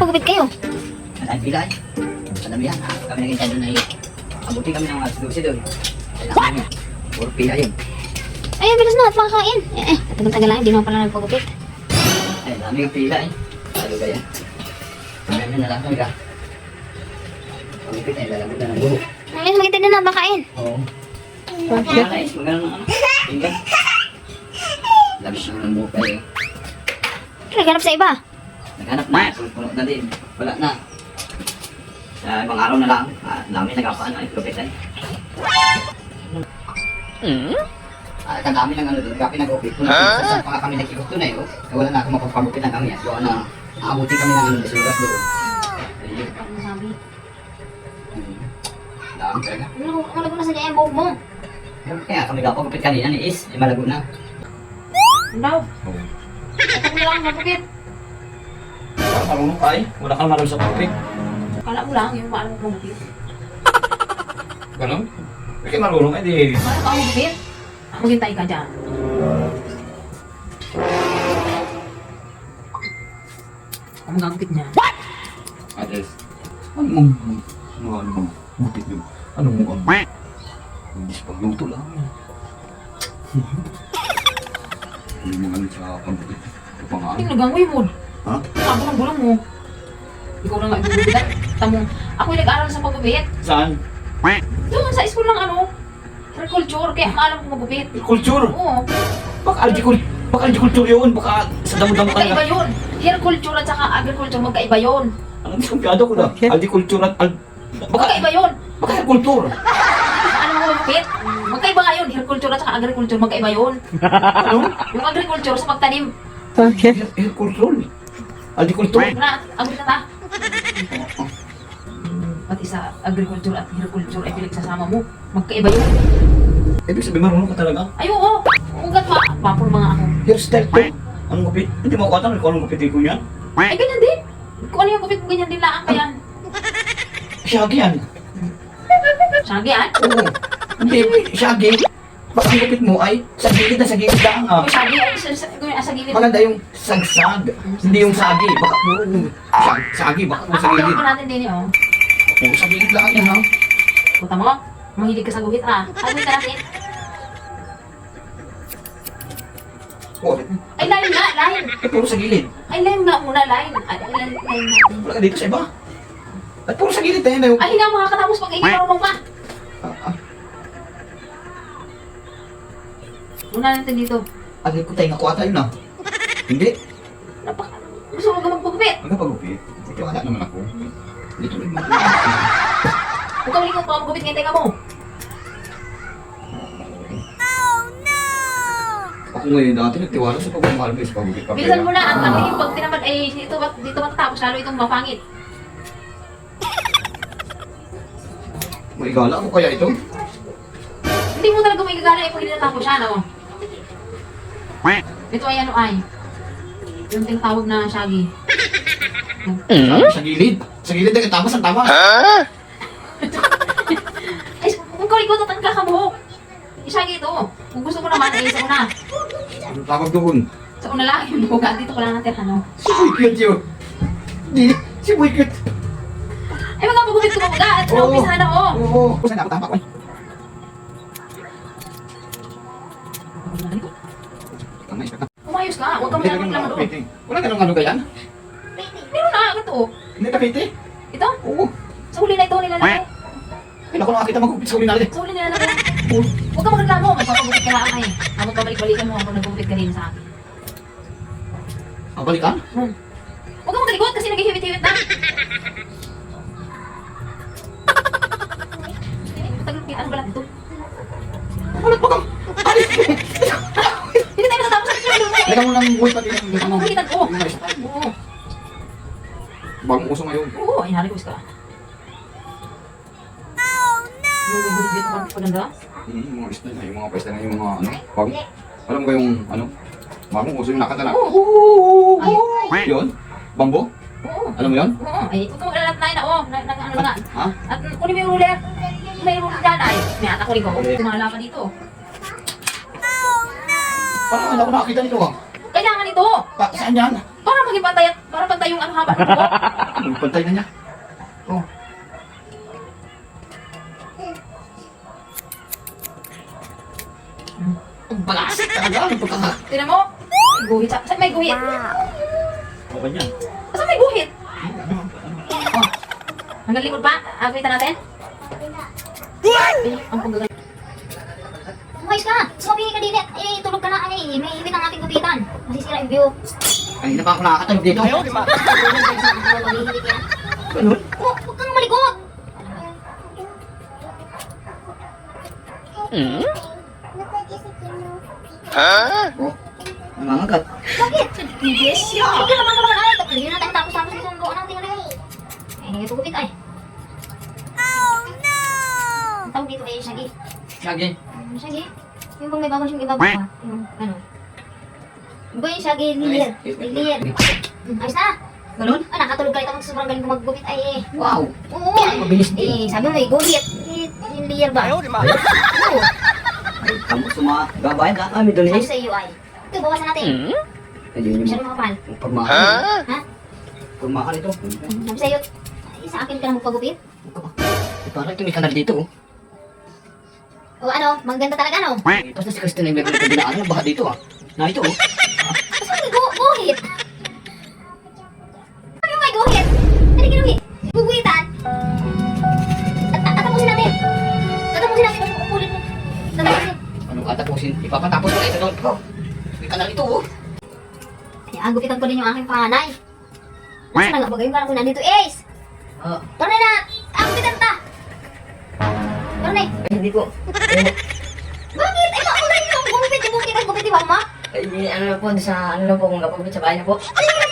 nagpagupit kayo? Pila eh. Madami yan. Kami naging tayo doon ay abuti kami ng mga susi doon. Namin. Puro pila yun. Ay, bilis na at makakain. Eh, eh, tagal-tagal lang, hindi naman pala nagpagupit. Ay, dami yung pila eh. Lalo ba yan? Kami na lang talaga. Pagipit ay lalabot na ng buho. Ay, makita din na, makain. Oo. Na ano. Tingnan. Labis na ng buho kayo. Naghanap sa iba. Naghanap na, puno na din. Wala na. Sa ibang araw na lang, ah, dami nagapaan ay propetan. Ah, ang dami ng ano doon, kapi nag-upit. Kung huh? saan pa nga kami nag-ikot doon eh, oh. Eh, wala na akong mapapagupit ng kami. Doon na, aabutin kami ng ano, disugas doon. Ayun. Sabi? Hmm. Dami talaga. Ano, ko na sa yung buhok mo? Kaya kami kapagupit kanina ni Is, eh, malago na. Ano? Ito ko lang magupit. Marunong ka eh. Wala kang marunong sa tubig. Kala mo lang, yung maalam ko magupit. Ganon? Kasi marunong eh di. Paano ka magupit? Maghintay ka dyan. Ako magagupit niya. Ades. Ano mong... Ano ano mong... Bukit yun. Ano mong ano? Hindi sa pagluto lang. Hindi mo ano sa pagbuti. Ito pa nga. Hindi nagangoy mo. Ha? Ako ng gulang mo. Ikaw na nga igugupitan. Tamo, ako yung nag-aral sa pagupit. Saan? Doon sa school ng ano, agriculture, kaya maalam ko magupit. Culture! Oo, Baka algicul... Baka algiculture yun. Baka sa damo-damo ka magkaiba nga. yun. Hair culture at saka agriculture, magkaiba yun. Ang diskumpiyado ko na. Algiculture at... Al... Baka... Magkaiba yun. Baka agriculture. Ano mo magupit? Magkaiba nga yun. Hair culture at saka agriculture, magkaiba yun. Ano? Yung agriculture sa pagtanim. Agriculture. Algiculture. Na, agri na ta. Pati sa agriculture at hair culture ay pinagsasama mo. Magkaiba yun. Ibig sabihin marunong ka talaga. Ay, oo. Ugat ma. Vapor mga ako. Hairstyle to. Anong gupit? Hindi mo ako atam kung anong gupit ko yan. Ay, ganyan din. Kung ano yung gupit mo, ganyan din lang ka yan. Shaggy yan. Sagi, ah. Oo. Hindi, shaggy. Baka ang gupit mo ay sa gilid na sa gilid lang ah. Yung sagi, ay, sa, sa, sa, sa gilid. Maganda yung sagsag. Hindi yung sagi. Baka puro sag, sagi. Baka puro sa Ako, gilid. ko natin din yun. Puro sa gilid lang yan ha. Puta mo, mahilig ka sa guhit ha. Ano ka natin? Oh, Ay, line nga, line. eh, puro sa gilid. Ay, line nga muna, line. Ay, line, line natin. Wala ka dito sa iba. At puro sa gilid tayo na yung... Ay, hindi nga makakatapos pag ikikarunong pa. Ah, ah, Muna natin dito. Agad ko tayo ata yun ah. Hindi. Napaka... Gusto mo ka magpagupit. Magkapagupit. Ito wala naman ako. Dito rin mo. Huwag kang likod pa magpagupit ngayon, teka mo. Ako ngayon dati nagtiwala sa pagmamahal ko sa pagupit pa. Bilisan mo na. Ang ang tingin pag tinamad ay dito, dito matatapos. Lalo itong mapangit. Maigala ako kaya ito? Hindi mo talaga may gagana eh pag hindi natapos siya, no? Ito ay ano ay. Yung tinatawag na shaggy. Sa gilid. Sa gilid na tapos ang tama. Ay, kung ikaw ikaw tatangka ka. Ishagi ito. Kung gusto mo naman, ay sa una. Ano tawag doon? Sa una lang yung buhok. Dito ko lang natin, ano. Si Boy Cute yun. Di, si Boy Cute. Ay, magpapagupit ko mga At Oo. naumpisa na ako. Oo. Saan ako tama ko eh? Tama, isa ka. Umayos ka. Huwag kang Hindi maglamang ka lang doon. kapite. Wala ka nang ano kaya? Meron na, ito. Hindi kapite? Ito, Oo. sa huli na ito nilalagay. Kailan ko nakakita magupit sa huli natin. Sa huli nilalagay. Huwag kang magreklamo. Magpapagupit ka lang ay. Habang pabalik-balikan mo ako nagpapagupit ka rin sa akin. Ah, balikan? Hmm. Huwag kang magalikot kasi naghihiwit-hiwit na. Matagal ano ba lang ito? Wala pa kang. Alis! Hindi tayo natatapos sa picture mo. Lagyan mo ng buhay pati ng Ang kulitan ko. Yung. Oo. Bagong uso ngayon. Oo, ay narikus ka. Yung gugulit dito pag paganda? Hmm, yung mga style na, yung mga pesta na yung mga ano, bagong. Alam mo ba yung ano? Bagong uso yung nakanta na. Oo. Ay, Yun? Bambo? oo. Alam mo yun? Oo, ay ito mo lalat na yun, oo. Na, na, ano na nga. Ha? At kunin mo yung ruler. May ruler dyan ay. May atak ko rin ko. Tumala pa dito. Parang wala ko nakakita nito ah. Kailangan ito. Pa, saan yan? Pa, Para maging pantay, para pantay yung ano haba pantay na niya. Oh. Ang balas talaga. Ang pagkaka... Tignan mo. May guhit. Sa, saan may guhit? Okay yan. Saan may guhit? Oh. Hanggang likod pa. Agitan natin. Eh, ang paggagal. Umayos ka! Sumabi ka din eh, eh, tulog ka na eh, may ibig ang ating gupitan. Masisira yung view. Ay, na pa ako nakakatulog dito. Ganun. Oh, huwag kang malikot! Oh. Nangangagat. Bakit? Yes, yun! Hindi naman naman ay, hindi na tayo tapos tapos itong doon natin ano eh. Eh, ito gupit ay. Oh no! Ang tawag dito eh, Shaggy. Shaggy. Um, Shaggy? Yung bang may bago siyang ibaba pa? Yung ano? Yung ba yung Shaggy Lilier? Lilier. Ayos na! Ganun? Ah, nakatulog ka ito mag sobrang galing ko maggupit ay eh. Wow. Oo, Mabilis eh, din. sabi mo may guhit. Eh, yung layer ba? Oo. Ay, kamu suma. Gabayan ka kami doon Sabi eh. sa iyo ay, ito, bawasan natin. Ayun yung Masyadong makapal. pagmakan. Ha? Pagmakan ito. Sabi sa iyo, sa akin ka lang magpagupit. Eh, Parang ito may kanal dito oh. O ano, maganda talaga no? Tapos na si Kristen ay may ganito dinaan. Baka dito ah. Na ito oh. Kasi may gu guhit. Ano yung may guhit? Ano ginuhit? Guguhitan? At at- tatapusin natin. Tatapusin natin ulit mo. Tatapusin. Anong katapusin? Ipapatapos na ito doon. Oh. May kanal ito oh. Ay, agupitan ko din yung aking panganay. Nasaan na nga ba yung parang kung nandito? Ace! Ah, Torne na! Torne! ay, hindi ko. Eh, Bakit? Ay, ako rin yung gumupit. Ay, gupit yung mama. Eh, ano po, sa ano na po, kung napagpit sa bahay na po. Ano